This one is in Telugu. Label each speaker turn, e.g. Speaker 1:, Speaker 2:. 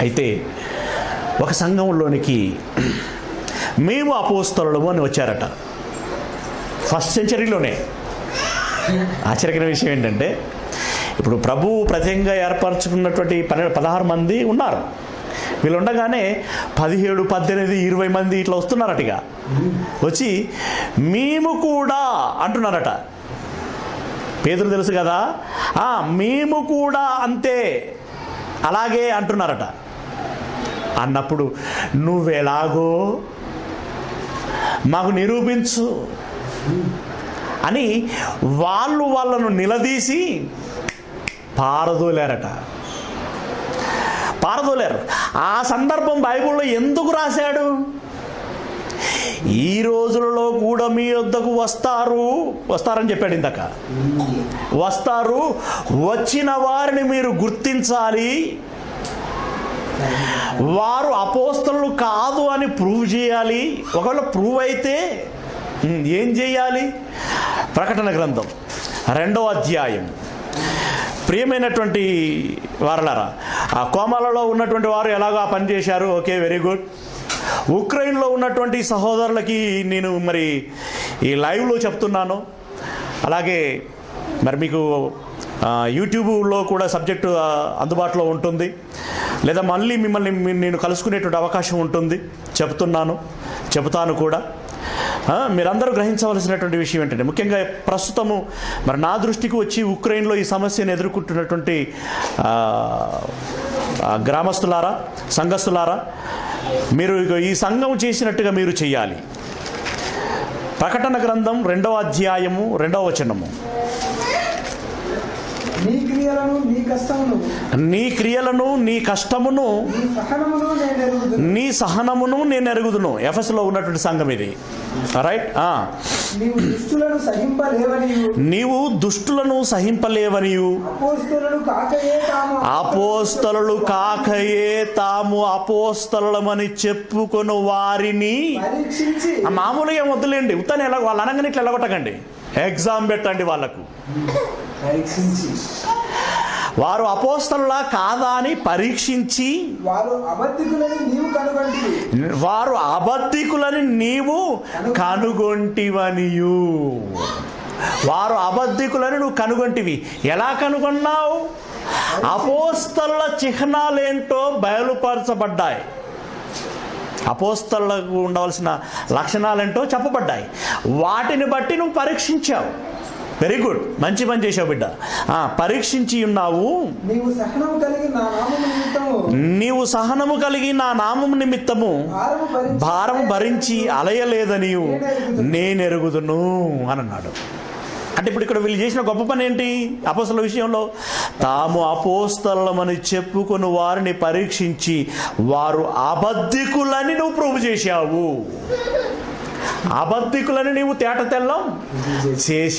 Speaker 1: అయితే ఒక సంఘంలోనికి మేము అపోస్తలము అని వచ్చారట. ఫస్ట్ సెంచరీలోనే ఆశ్చర్యకర విషయం ఏంటంటే ఇప్పుడు ప్రభువు ప్రత్యేకంగా ఏర్పరచుకున్నటువంటి పన్నెండు పదహారు మంది ఉన్నారు. వీళ్ళు ఉండగానే పదిహేడు పద్దెనిమిది ఇరవై మంది ఇట్లా వస్తున్నారట ఇక. వచ్చి మేము కూడా అంటున్నారట. పేదలు తెలుసు కదా? మేము కూడా అంతే. అలాగే అంటున్నారట. అన్నప్పుడు నువ్వెలాగో మాకు నిరూపించు అని వాళ్ళు వాళ్ళను నిలదీసి పారదోలేరట. పారదోలేరు. ఆ సందర్భం బైబిల్లో ఎందుకు రాశాడు? ఈ రోజులలో కూడా మీ వద్దకు వస్తారు వస్తారని చెప్పాడు ఇందాక. వస్తారు వచ్చిన వారిని మీరు గుర్తించాలి వారు అపోస్తలు కాదు అని ప్రూవ్ చేయాలి. ఒకవేళ ప్రూవ్ అయితే ఏం చేయాలి? ప్రకటన గ్రంథం రెండో అధ్యాయం. ప్రియమైనటువంటి వారలారా ఆ కోమాలలో ఉన్నటువంటి వారు ఎలాగో పనిచేశారు ఓకే వెరీ గుడ్. ఉక్రెయిన్లో ఉన్నటువంటి సహోదరులకి నేను మరి ఈ లైవ్లో చెప్తున్నాను. అలాగే మరి మీకు యూట్యూబ్లో కూడా సబ్జెక్టు అందుబాటులో ఉంటుంది. లేదా మళ్ళీ మిమ్మల్ని నేను కలుసుకునేటువంటి అవకాశం ఉంటుంది. చెబుతున్నాను చెబుతాను కూడా. మీరందరూ గ్రహించవలసినటువంటి విషయం ఏంటంటే ముఖ్యంగా ప్రస్తుతము మరి నా దృష్టికి వచ్చి ఉక్రెయిన్లో ఈ సమస్యను ఎదుర్కొంటున్నటువంటి గ్రామస్తులారా సంఘస్థులారా మీరు ఈ సంఘం చేసినట్టుగా మీరు చేయాలి ప్రకటన గ్రంథం రెండవ అధ్యాయము రెండవ వచనము.
Speaker 2: నీ క్రియలను నీ కష్టమును
Speaker 1: నీ క్రియలను నీ కష్టమును
Speaker 2: నీ సహనమును నేను ఎరుగుదును.
Speaker 1: ఎఫ్ఎస్లో ఉన్నటువంటి సంఘం ఇది. రైట్ ఆ.
Speaker 2: నీవు దుష్టులను సహింపలేవనియు.
Speaker 1: నీవు దుష్టులను అపోస్తలు కాకయే తాము. అపోస్తలమని చెప్పుకొను వారిని. మామూలుగా వద్దులేండి. ఉత్తని ఎలా వాళ్ళు అనగానే ఇట్లా ఎలగొట్టకండి. ఎగ్జామ్ పెట్టండి వాళ్ళకు. వారు అపోస్తలులా కాదా అని పరీక్షించి
Speaker 2: వారు అబద్ధికులని నీవు కనుగొంటివి.
Speaker 1: వారు అబద్ధికులని నీవు కనుగొంటివనియు. వారు అబద్ధికులని నువ్వు కనుగొంటివి. ఎలా కనుగొన్నావు? అపోస్తల చిహ్నాలేంటో బయలుపరచబడ్డాయి. అపోస్తలకు ఉండవలసిన లక్షణాలేంటో చెప్పబడ్డాయి. వాటిని బట్టి నువ్వు పరీక్షించావు. వెరీ గుడ్ మంచి పని చేసావు బిడ్డ. పరీక్షించి ఉన్నావు. నీవు సహనము కలిగి నా నామము నిమిత్తము.
Speaker 2: భారము భరించి
Speaker 1: భారం భరించి అలయలేదనియు. నేనెరుగుదును. అని అన్నాడు అంటే ఇప్పుడు ఇక్కడ వీళ్ళు చేసిన గొప్ప పని ఏంటి? అపోస్తల విషయంలో తాము అపోస్తలమని చెప్పుకుని వారిని పరీక్షించి వారు అబద్ధికులని నువ్వు ప్రూవ్ చేశావు. అబద్ధికులని నీవు తేట తెల్లం. చేసి